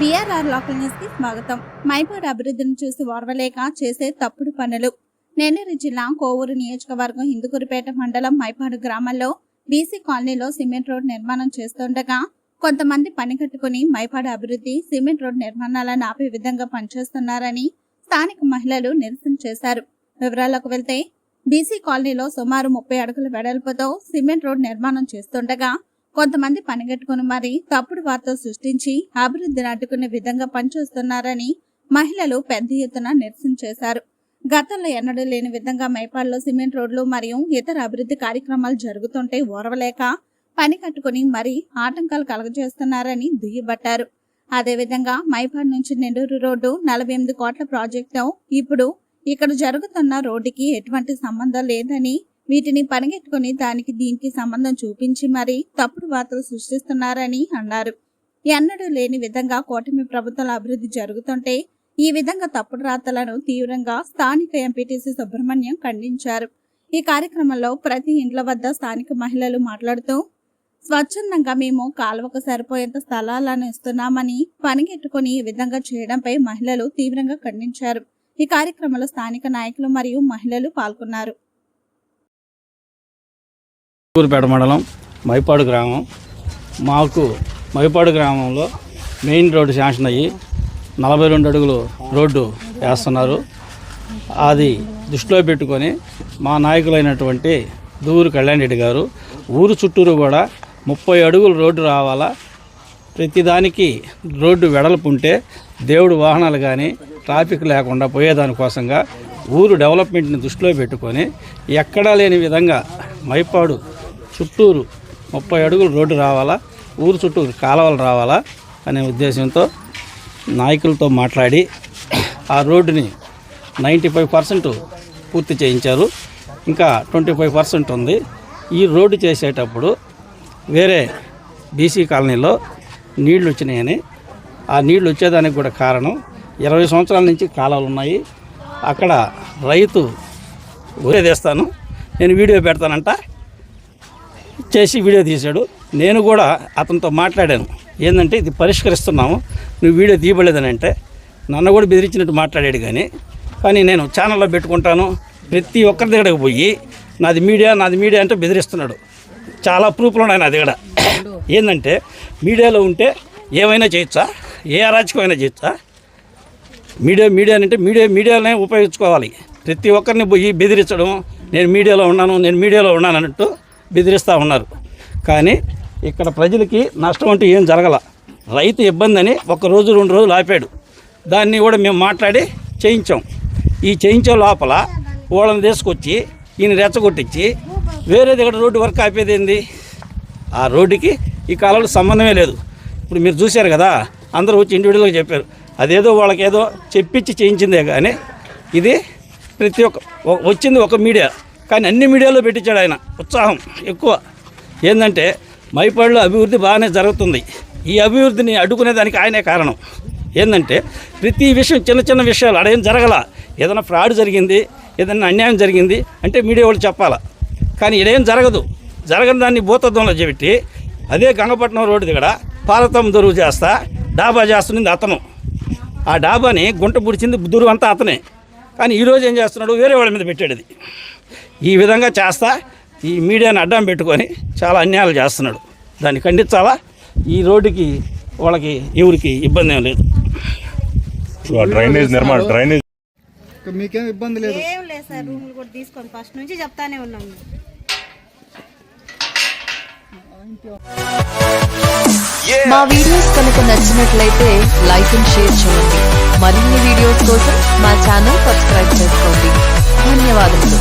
BRR local న్యూస్కి స్వాగతం. మైపాడు అభివృద్ధిని చూసి ఓర్వలేక చేసే తప్పుడు పనులు. నెల్లూరు జిల్లా కోవూరు నియోజకవర్గం హిందుకూరుపేట మండలం మైపాడు గ్రామంలో బీసీ కాలనీలో సిమెంట్ రోడ్ నిర్మాణం చేస్తుండగా కొంతమంది పని కట్టుకుని మైపాడు అభివృద్ధి సిమెంట్ రోడ్ నిర్మాణాలను ఆపే విధంగా పనిచేస్తున్నారని స్థానిక మహిళలు నిరసన చేశారు. వివరాలకు వెళ్తే బీసీ కాలనీలో సుమారు ముప్పై అడుగుల వెడల్పుతో సిమెంట్ రోడ్ నిర్మాణం చేస్తుండగా కొంతమంది పనిగట్టుకుని మరి తప్పుడు వార్త సృష్టించి అభివృద్ధిని అడ్డుకునే విధంగా పనిచేస్తున్నారని మహిళలు పెద్ద ఎత్తున నిరసన చేశారు. గతంలో ఎన్నడూ లేని విధంగా మేపాల్లో సిమెంట్ రోడ్లు మరియు ఇతర అభివృద్ధి కార్యక్రమాలు జరుగుతుంటే ఓర్వలేక పని కట్టుకుని మరి ఆటంకాలు కలగజేస్తున్నారని దుయ్యబట్టారు. అదేవిధంగా మైపాడు నుంచి నెల్లూరు రోడ్డు నలభై ఎనిమిది కోట్ల ప్రాజెక్టు ఇప్పుడు ఇక్కడ జరుగుతున్న రోడ్డుకి ఎటువంటి సంబంధం లేదని వీటిని పనిగట్టుకుని దానికి దీనికి సంబంధం చూపించి మరీ తప్పుడు వార్తలు సృష్టిస్తున్నారని అన్నారు. ఎన్నడూ లేని విధంగా కూటమి ప్రభుత్వాల అభివృద్ధి జరుగుతుంటే ఈ విధంగా తప్పుడు రాతలను తీవ్రంగా స్థానిక ఎంపీటీసీ సుబ్రహ్మణ్యం ఖండించారు. ఈ కార్యక్రమంలో ప్రతి ఇండ్ల వద్ద స్థానిక మహిళలు మాట్లాడుతూ స్వచ్ఛందంగా మేము కాలువకు సరిపోయేంత స్థలాలను ఇస్తున్నామని పనిగెట్టుకుని ఈ విధంగా చేయడంపై మహిళలు తీవ్రంగా ఖండించారు. ఈ కార్యక్రమంలో స్థానిక నాయకులు మరియు మహిళలు పాల్గొన్నారు. ఊరుపేట మండలం మైపాడు గ్రామం. మాకు మైపాడు గ్రామంలో మెయిన్ రోడ్డు శాంక్షన్ అయ్యి నలభై రెండు అడుగులు రోడ్డు వేస్తున్నారు. అది దృష్టిలో పెట్టుకొని మా నాయకులైనటువంటి దూరు కళ్యాణ్ రెడ్డి గారు ఊరు చుట్టూరు కూడా ముప్పై అడుగులు రోడ్డు రావాలా? ప్రతిదానికి రోడ్డు వెడల్పు ఉంటే దేవుడు వాహనాలు కానీ ట్రాఫిక్ లేకుండా పోయేదానికోసంగా ఊరు డెవలప్మెంట్ని దృష్టిలో పెట్టుకొని ఎక్కడా లేని విధంగా మైపాడు చుట్టూరు ముప్పై అడుగులు రోడ్డు రావాలా? ఊరు చుట్టూరు కాలువలు రావాలా? అనే ఉద్దేశంతో నాయకులతో మాట్లాడి ఆ రోడ్డుని నైంటీ ఫైవ్ పర్సెంట్ పూర్తి చేయించారు. ఇంకా ట్వంటీ ఫైవ్ పర్సెంట్ ఉంది. ఈ రోడ్డు చేసేటప్పుడు వేరే బీసీ కాలనీలో నీళ్ళు వచ్చినాయని ఆ నీళ్ళు వచ్చేదానికి కూడా కారణం ఇరవై సంవత్సరాల నుంచి కాలాలు ఉన్నాయి. అక్కడ రైతు ఊరేదేస్తాను. నేను వీడియో పెడతానంట. చేసి వీడియో తీశాడు. నేను కూడా అతనితో మాట్లాడాను. ఏంటంటే ఇది పరిష్కరిస్తున్నాము. నువ్వు వీడియో తీయబడలేదని అంటే నన్ను కూడా బెదిరించినట్టు మాట్లాడాడు కానీ కానీ నేను ఛానల్లో పెట్టుకుంటాను. ప్రతి ఒక్కరి దగ్గరకు పోయి నాది మీడియా నాది మీడియా అంటే బెదిరిస్తున్నాడు. చాలా ప్రూఫ్లు ఉన్నాయి నా దగ్గర. ఏంటంటే మీడియాలో ఉంటే ఏమైనా చేయొచ్చా? ఏ అరాచకమైనా చేయొచ్చా? మీడియా మీడియా అంటే మీడియా మీడియానే ఉపయోగించుకోవాలి. ప్రతి ఒక్కరిని పోయి బెదిరించడం నేను మీడియాలో ఉన్నాను నేను మీడియాలో ఉన్నాను అన్నట్టు బెదిరిస్తూ ఉన్నారు. కానీ ఇక్కడ ప్రజలకి నష్టం అంటూ ఏం జరగల. రైతు ఇబ్బంది అని రోజు రెండు రోజులు ఆపాడు. దాన్ని కూడా మేము మాట్లాడి చేయించాం. ఈ చేయించే లోపల వాళ్ళని తీసుకొచ్చి ఈయన రెచ్చగొట్టించి వేరే దగ్గర రోడ్డు వరకు ఆపేది ఏంది? ఆ రోడ్డుకి ఈ కాలంలో సంబంధమే లేదు. ఇప్పుడు మీరు చూశారు కదా అందరూ వచ్చి ఇండివిజువల్గా చెప్పారు. అదేదో వాళ్ళకేదో చెప్పించి చేయించిందే కానీ ఇది ప్రతి ఒక్క వచ్చింది ఒక మీడియా. కానీ అన్ని మీడియాలో పెట్టించాడు ఆయన. ఉత్సాహం ఎక్కువ. ఏంటంటే మైపాడులో అభివృద్ధి బాగానే జరుగుతుంది. ఈ అభివృద్ధిని అడ్డుకునే దానికి ఆయనే కారణం. ఏంటంటే ప్రతి విషయం చిన్న చిన్న విషయాలు అడేం జరగల. ఏదైనా ఫ్రాడ్ జరిగింది ఏదైనా అన్యాయం జరిగింది అంటే మీడియా వాళ్ళు చెప్పాలా. కానీ ఇదేం జరగదు. జరగని దాన్ని భూతత్వంలో చెబిట్టి అదే గంగపట్నం రోడ్డు దగ్గర పాలతం దొరువు చేస్తా డాబా చేస్తుంది అతను. ఆ డాబాని గుంట పుడిచింది దురువు అంతా అతనే. కానీ ఈరోజు ఏం చేస్తున్నాడు? వేరే వాళ్ళ మీద పెట్టాడు ఈ విధంగా చేస్తా. ఈ మీడియాని అడ్డం పెట్టుకొని చాలా అన్యాయాలు చేస్తున్నాడు. దాన్ని ఖండించాలా? ఈ రోడ్డుకి వాళ్ళకి ఎవరికి ఇబ్బంది ఏం లేదు. డ్రైనేజ్ నిర్మాణం డ్రైనేజ్ మీకేం ఇబ్బంది లేదు. ఏం లేదు సార్ రూములు కూడా తీసుకొని ఫస్ట్ నుంచి చెప్తానే ఉన్నాము మా వీడియోస్ కనుక నచ్చినట్లయితే లైక్ అండ్ షేర్ చేయండి. మరిన్ని వీడియోస్ కోసం మా ఛానల్ సబ్స్క్రైబ్ చేసుకోండి. ధన్యవాదములు.